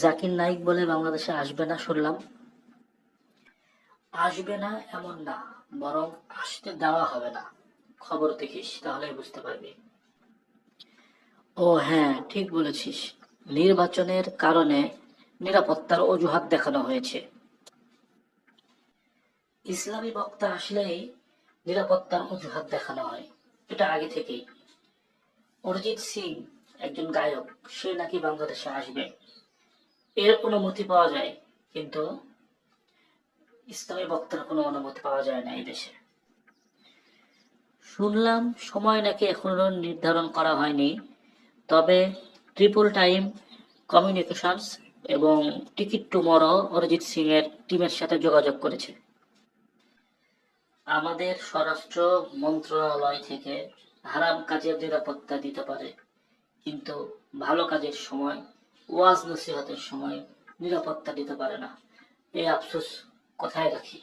জাকির নাইক বলে বাংলাদেশে আসবে না শুনলাম। আসবে না এমন না, বরং আসতে দেওয়া হবে না। খবর দেখিস তাহলে বুঝতে পারবি। ও হ্যাঁ ঠিক বলেছিস। নির্বাচনের কারণে নিরাপত্তার অজুহাত দেখানো হয়েছে। ইসলামী বক্তা আসলেই নিরাপত্তার অজুহাত দেখানো হয়। এটা আগে থেকেই। অরিজিৎ সিং একজন গায়ক, সে নাকি বাংলাদেশে আসবে। এর অনুমতি পাওয়া যায়, কিন্তু ইসলামী বক্তার কোনো অনুমতি পাওয়া যায় না এই দেশে। শুনলাম সময় নাকি এখনও নির্ধারণ করা হয়নি, তবে ট্রিপল টাইম কমিউনিকেশনস এবং ticket to tomorrow Arijit Singh এর টিমের সাথে যোগাযোগ করেছে। আমাদের স্বরাষ্ট্র মন্ত্রণালয় থেকে হারাম কাজের নিরাপত্তা দিতে পারে, কিন্তু ভালো কাজের সময় ওয়াজ নসিহতের সময় নিরাপত্তা দিতে পারে না। এই আফসোস কথায় রাখি?